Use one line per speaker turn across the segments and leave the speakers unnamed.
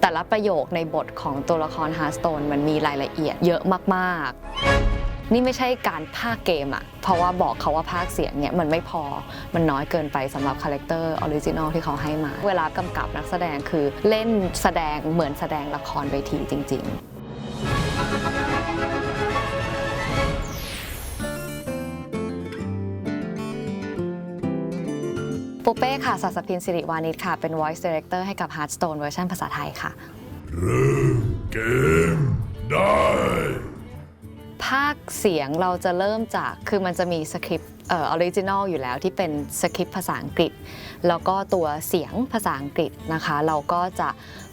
แต่ละประโยคในบทของตัวละครฮาร์สโตนมันมีรายละเอียดเยอะมากๆ นี่ไม่ใช่การภาคเกมอะเพราะว่าบอกเขาว่าภาคเสียงเนี่ยมันไม่พอมันน้อยเกินไปสำหรับคาแรคเตอร์ออริจินอลที่เขาให้มา เวลากำกับนักแสดงคือเล่นแสดงเหมือนแสดงละครเวทีจริง ๆ ปูเป้ค่ะสัสพินสิริวานิชค่ะ เป็น voice director ให้กับ Hearthstone เวอร์ชันภาษาไทยค่ะ
เริ่ม
เกม เสียงเราจะเริ่มจากคือมันจะมีสคริปต์เออออริจินอลอยู่แล้วที่เป็นสคริปต์ภาษาอังกฤษ แล้วก็ตัวเสียงภาษาอังกฤษนะคะ เราก็จะ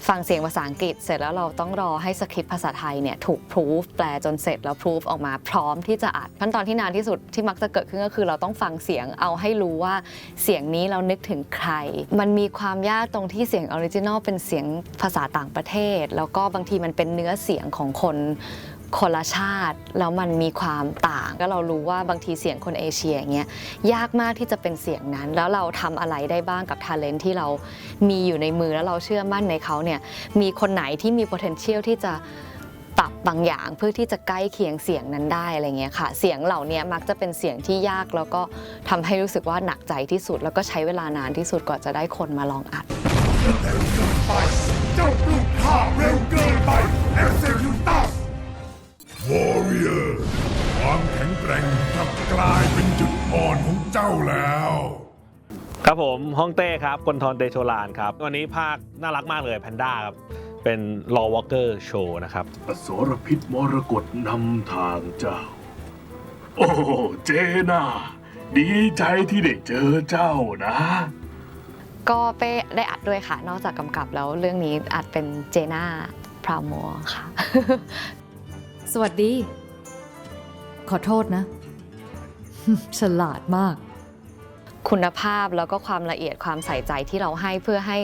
ฟังเสียงภาษาอังกฤษ เสร็จแล้วเราต้องรอให้สคริปต์ภาษาไทยเนี่ยถูกพรูฟแปลจนเสร็จแล้วพรูฟออกมาพร้อมที่จะอัดขั้นตอนที่นานที่สุดที่มักจะเกิดขึ้นก็คือเราต้องฟังเสียงเอาให้รู้ว่าเสียงนี้เรานึกถึงใคร มันมีความยากตรงที่เสียงออริจินอลเป็นเสียงภาษาต่างประเทศ แล้วก็บางทีมันเป็นเนื้อเสียงของคน คนละชาติแล้วมันมีความต่าง ก็เรารู้ว่าบางทีเสียงคนเอเชียอย่างเงี้ยยากมากที่จะเป็นเสียงนั้น แล้วเราทำอะไรได้บ้างกับท ALEN ที่เรามีอยู่ในมือแล้วเราเชื่อมั่นในเขาเนี่ยมีคนไหนที่มี potential ที่จะปรับบางอย่างเพื่อที่จะใกล้เคียงเสียงนั้นได้อะไรเงี้ยค่ะ เสียงเหล่านี้มักจะเป็นเสียงที่ยากแล้วก็ทำให้รู้สึกว่าหนักใจที่สุด แล้วก็ใช้เวลานานที่สุดกว่าจะได้คนมาลองอัด
กลับกลายเป็นจุดอ่อนของเจ้าแล้ว
ครับผมฮ่องเต้ครับกนทรเตโชลานครับ วันนี้ภาคน่ารักมากเลยแพนด้าครับ เป็น Law Walker Show นะครับ
อสรพิษมรกตนำทางเจ้า โอ้เจน่าดีใจที่ได้เจอเจ้านะ
ก็เป้ได้อัดด้วยค่ะ นอกจากกำกับแล้วเรื่องนี้อัดเป็นเจน่าพราวมัวค่ะ
สวัสดี ขอโทษนะ ฉลาดมาก
คุณภาพแล้วก็ความละเอียดความใส่ใจที่เราให้เพื่อให้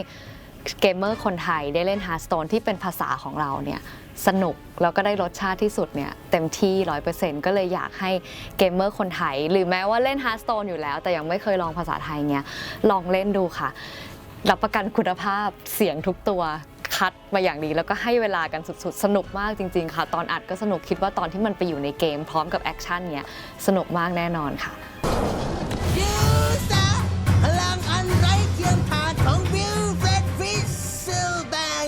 เกมเมอร์คนไทยได้เล่น Hearthstone ที่เป็นภาษาของเราเนี่ยสนุกแล้วก็ได้รสชาติที่สุดเนี่ยเต็มที่ 100%ก็เลยอยากให้เกมเมอร์คนไทย หรือแม้ว่าเล่น Hearthstone อยู่แล้ว แต่ยังไม่เคยลองภาษาไทยเนี่ยลองเล่นดูค่ะ รับประกันคุณภาพเสียงทุกตัว คัดมาอย่างดีแล้วก็ให้เวลากันสุดๆ สนุกมากจริง ๆ ค่ะ ตอนอัดก็สนุกคิดว่าตอนที่มันไปอยู่ในเกมพร้อมกับแอคชั่นเนี่ยสนุกมากแน่นอนค่ะ
ยูซาพลังอันไร้เทียมทานของวิลเฟรดฟิสซิลแบง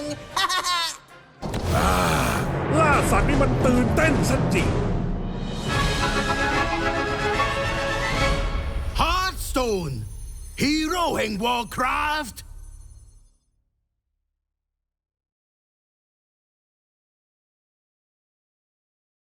ล่าสัตว์นี่มันตื่นเต้นสัจริง
ฮาร์ดสโตนฮีโร่แห่งวอร์คราฟต์